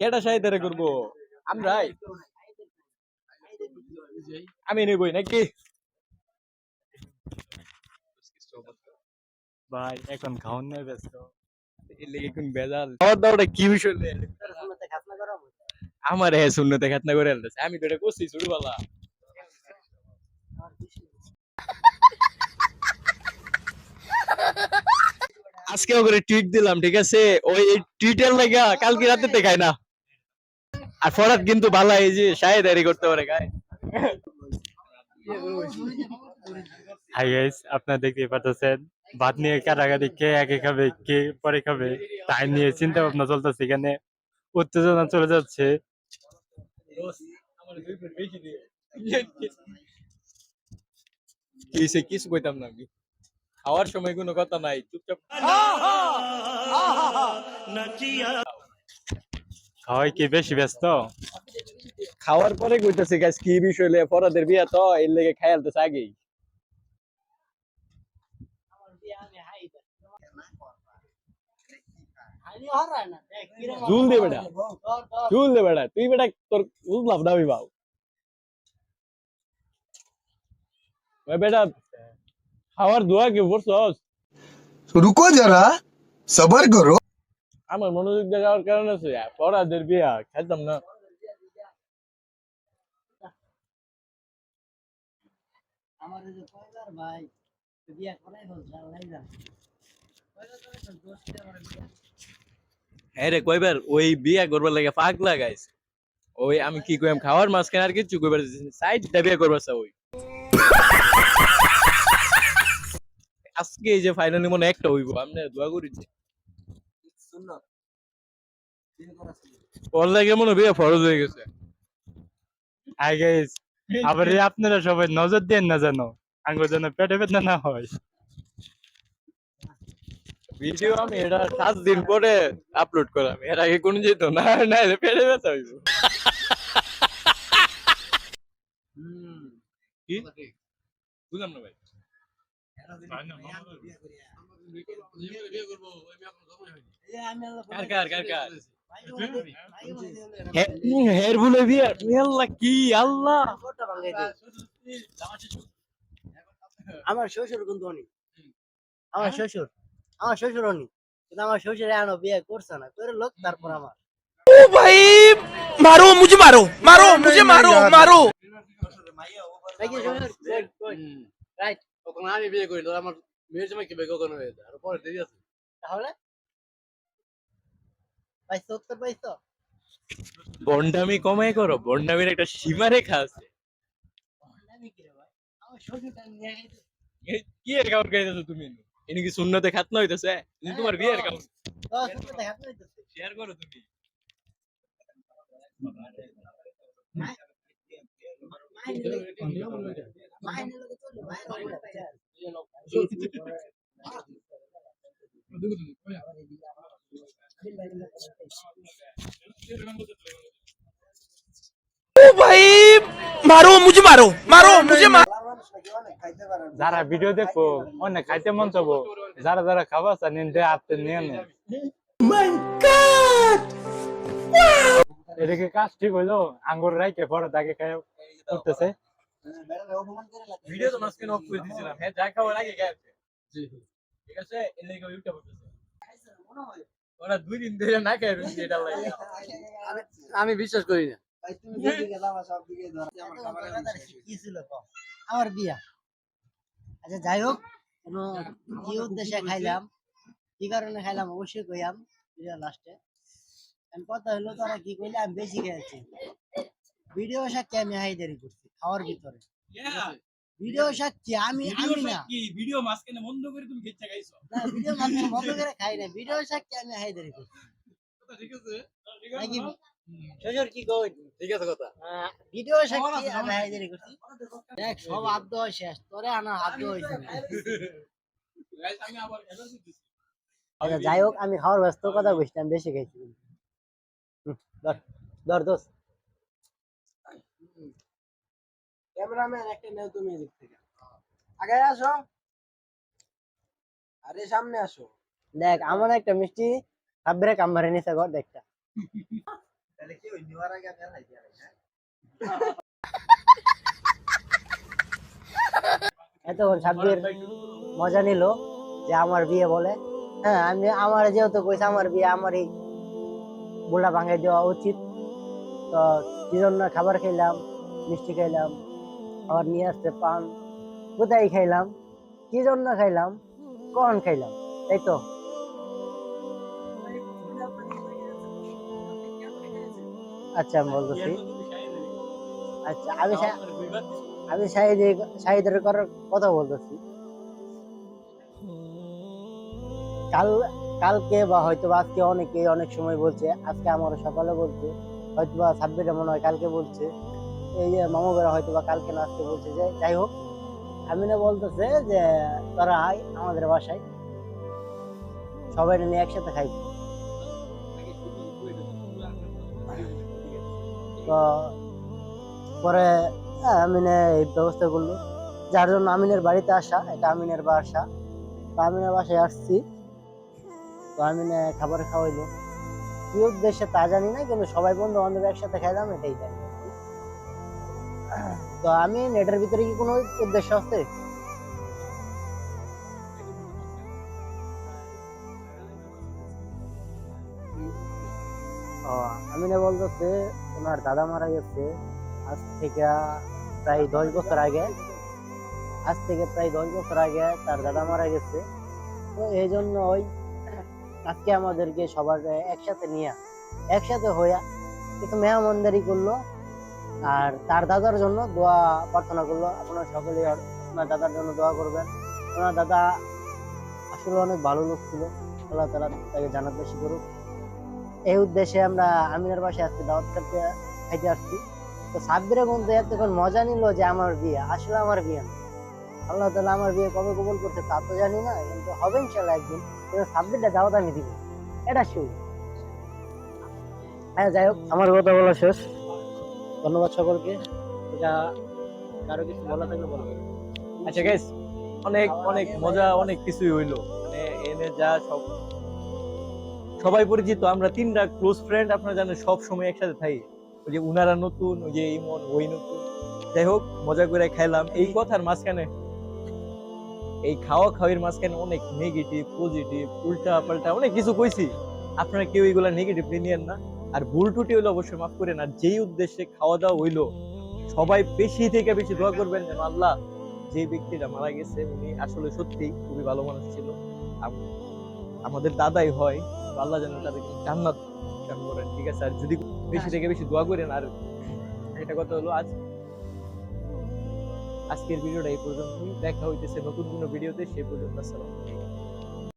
কেটা সাহিত্য করব? আমরাই আমি নেবই নাকি? ভাই, এখন খাওয়ান নেই ব্যস্ত। কি আমি আজকে ওকে টুইট দিলাম, ঠিক আছে? ওই টুইটের লাগা কালকে রাতে দেখায় না। আর ফরাত কিন্তু ভালো এই যে শাহেদারি করতে পারে গায়ে। হাই গাইস আপনারা দেখতে পাচ্ছেন ভাত নিয়ে কাটাকাটি কে আগে খাবে কে পরে খাবে তাই নিয়ে চিন্তা ভাবনা চলতেছে এখানে। উত্তেজনা চলে যাচ্ছে। কিসে কিছু কইতাম না আমি। খাওয়ার সময় কোনো কথা নাই চুপচাপ খাওয়াই কি বেশি ব্যস্ত খাওয়ার পরে কইতাছে গাছ কি বিষয় লইয়া ফরাদের বিয়া তো এর লেগে খায়ালতেছে আগেই জুল দে বেটা জুল দে বেটা তুই বেটা তোর বুঝলাম না আমি বাবু ওই বেটা খাওয়ার দোয়া কি করছস रुको जरा सबर करो আমার মনোযোগ দেওয়ার কারণ আছে পরাদের বিয়া খাইতাম না। আমার এই যে কয়বার ভাই বিয়া করাই ফেলছে আল্লাহ জানে হ্যাঁ রে কয়বার? ওই বিয়া করবার লাগে লাগাইছে ওই আমি কি কইম খাওয়ার মাঝখানে আর কিছু কইবার সাইড দা বিয়া করবার চা ওই। আজকে এই যে ফাইনালি মনে একটা হইব আমি দোয়া করি। ওর লাগে মনে হয় ফরজ হয়ে গেছে। হাই গাইস আবার আপনারা সবাই নজর দেন না জানো আঙ্গুর যেন পেটে বেদনা না হয়। ভিডিও আমি এটা সাত দিন পরে আপলোড করলাম এর আগে কোন যেত না না পেড়ে ব্যথা হইব। কি? বুঝলাম না ভাই। হের ভুলে বিয়ে কি আল্লাহ আমার শ্বশুর কিন্তু অনেক আমার শ্বশুর আমার শ্বশুর অনেক কিন্তু আমার শ্বশুর এখনও বিয়ে করছে না করে লোক তারপর আমার ও ভাই মারো মুঝে মারো মারো মুঝে মারো মারো রাইট তখন আমি বিয়ে করি আমার মেয়ের সময় কি বেগে কোনো হয়ে যায় আর পরে দেরি আছে। তাহলে? পাইছো উত্তর পাইছো? বন্ডামি কমাই করো বন্ডামির একটা সীমা রেখা আছে কি এর কাউন্ট গাইতেছো তুমি? এনে কি শূন্যতে খাতনা হইতেছে তোমার বিয়ের কাউন্ট যাইতেছে শেয়ার করো তুমি। চলে যারা ভিডিও দেখো অনেক খাইতে মন চাবো যারা যারা খাবার চান নিয়ে হাতে নিয়ে নে কাজ ঠিক হইল আঙ্গুর রাইকে পরে তাকে খাই করতেছে ভিডিও তো মাঝখানে অফ করে দিয়েছিলাম। হ্যাঁ যা খাওয়ার আগে গেছে। ঠিক আছে? এর লেগে ইউটিউব করতেছে ওরা দুই দিন ধরে না খাই রুটি এটা লাগে আমি বিশ্বাস করি না। কি ছিল কও? আমার বিয়া। আচ্ছা যাই হোক কোন কি উদ্দেশ্যে খাইলাম কি কারণে খাইলাম অবশ্যই কইয়াম ভিডিও লাস্টে কথা হলো তোরা কি কইলে আমি বেশি খেয়েছি। ভিডিও সাক্ষী আমি হাইদারি করছি? খাওয়ার ভিতরে। ভিডিও সাক্ষী আমি আমি না। কি? ভিডিও মাঝখানে বন্ধ করে তুমি খেতে গাইছো না ভিডিও মাঝখানে বন্ধ করে খাই না ভিডিও সাক্ষী আমি হাইদারি করছি। ঠিক আছে? নাকি? শ্বশুর কি কই ঠিক আছে কথা। ভিডিও সাক্ষী আমি হাইদারি করছি। দেখ সব আদ্য শেষ। তোরে আনা আদ্য হইছে। আমি আবার আচ্ছা যাই হোক আমি খাওয়ার ব্যস্ত কথা আমি বেশি খাইছি। হুম, ধর ধর দোষ ক্যামেরাম্যান একটা নেও তুমি এদিক থেকে আগে আসো। আরে সামনে আসো। দেখ আমার একটা মিষ্টি সাবরে কামবারে নিছে ঘর দেখটা এতক্ষণ সাব্বির মজা নিল যে আমার বিয়ে বলে। হ্যাঁ আমি আমার যেহেতু কইছে আমার বিয়ে আমারই বুলা ভাঙাই দেওয়া উচিত। তো কি জন্য খাবার খাইলাম মিষ্টি খাইলাম। আবার নিয়ে আসতে পান। কোথায় খাইলাম? কি জন্য খাইলাম? কখন খাইলাম? তাই তো। আচ্ছা আমি বলতেছি। আচ্ছা আমি আমি শাহিদ শাহিদের করার কথা বলতেছি। কাল, কালকে বা হয়তো বা আজকে অনেকে অনেক সময় বলছে, আজকে আমার সকালে বলছে হয়তো বা সাব্বিরে মনে হয় কালকে বলছে। এই যে মামাবেরা হয়তো বা কালকে না আজকে বলছে যে যাই হোক আমিনা বলতেছে যে তারা আয় আমাদের বাসায়। সবাই নিয়ে একসাথে খাইব তো পরে হ্যাঁ, আমিনে এই ব্যবস্থা করল। যার জন্য আমিনের বাড়িতে আসা এটা আমিনের বাসা। তো আমিনের বাসায় আসছি। তো আমিনে খাবার খাওয়াইলো। কি উদ্দেশ্যে তা জানি না কিন্তু সবাই বন্ধু বান্ধব একসাথে খাইলাম এটাই কি। তো আমি নেটের ভিতরে কি কোনো উদ্দেশ্য আছে? ও আমিনে বলতেছে, ওনার দাদা মারা গেছে আজ থেকে প্রায় দশ বছর আগে। আজ থেকে প্রায় দশ বছর আগে তার দাদা মারা গেছে। তো এই জন্য ওই আজকে আমাদেরকে সবার একসাথে নিয়ে, একসাথে হইয়া কিছু মেহমানদারি করল। আর তার দাদার জন্য দোয়া প্রার্থনা করল। আপনারা সকলেই আর ওনার দাদার জন্য দোয়া করবেন। ওনার দাদা আসলে অনেক ভালো লোক ছিল। আল্লাহ তালা তাকে জানাত বেশি করুক। এই উদ্দেশ্যে আমরা আমিনার বাসায় আজকে দাওয়াত করতে খাইতে আসছি। তো সাব্বিরে বন্ধু এতক্ষণ মজা নিল যে আমার বিয়ে। আসলে আমার বিয়ে না। আল্লাহ তালা আমার বিয়ে কবে কবুল করছে তা তো জানি না, কিন্তু হবে ইনশাল্লাহ একদিন। কিন্তু সাব্বিরটা দাওয়াত আমি দিব। এটা শুন হ্যাঁ যাই হোক, আমার কথা বলা শেষ। ধন্যবাদ সকলকে। এটা কারও কিছু বলা থাকলে বলবেন আচ্ছা গাইস অনেক অনেক মজা, অনেক কিছুই হইল। মানে এনে যা সব, সবাই পরিচিত, আমরা তিনটা ক্লোজ ফ্রেন্ড আপনারা জানেন সব সময় একসাথে থাকি। ওই যে উনারা নতুন, ওই যে ইমন, ওই নতুন। যাই হোক, মজা করে খাইলাম। এই কথার মাঝখানে, এই খাওয়া খাওয়ির মাঝখানে অনেক নেগেটিভ পজিটিভ উল্টা পাল্টা অনেক কিছু কইছি। আপনারা কেউ এগুলা নেগেটিভলি নিয়েন না। আর ভুল টুটি হইলে অবশ্যই মাফ করেন, আর যেই উদ্দেশ্যে খাওয়া দাওয়া হইল, সবাই বেশি থেকে বেশি দোয়া করবেন যেন আল্লাহ যে ব্যক্তিটা মারা গেছে, উনি আসলে সত্যি খুবই ভালো মানুষ ছিল। আমাদের দাদাই হয় আল্লাহ যেন তাদেরকে জান্নাত করেন, ঠিক আছে? আর যদি বেশি থেকে বেশি দোয়া করেন, আর এটা কথা হলো, আজ আজকের ভিডিওটা এই পর্যন্তই। দেখা হইতেছে নতুন কোনো ভিডিওতে, সে পর্যন্ত আসসালাম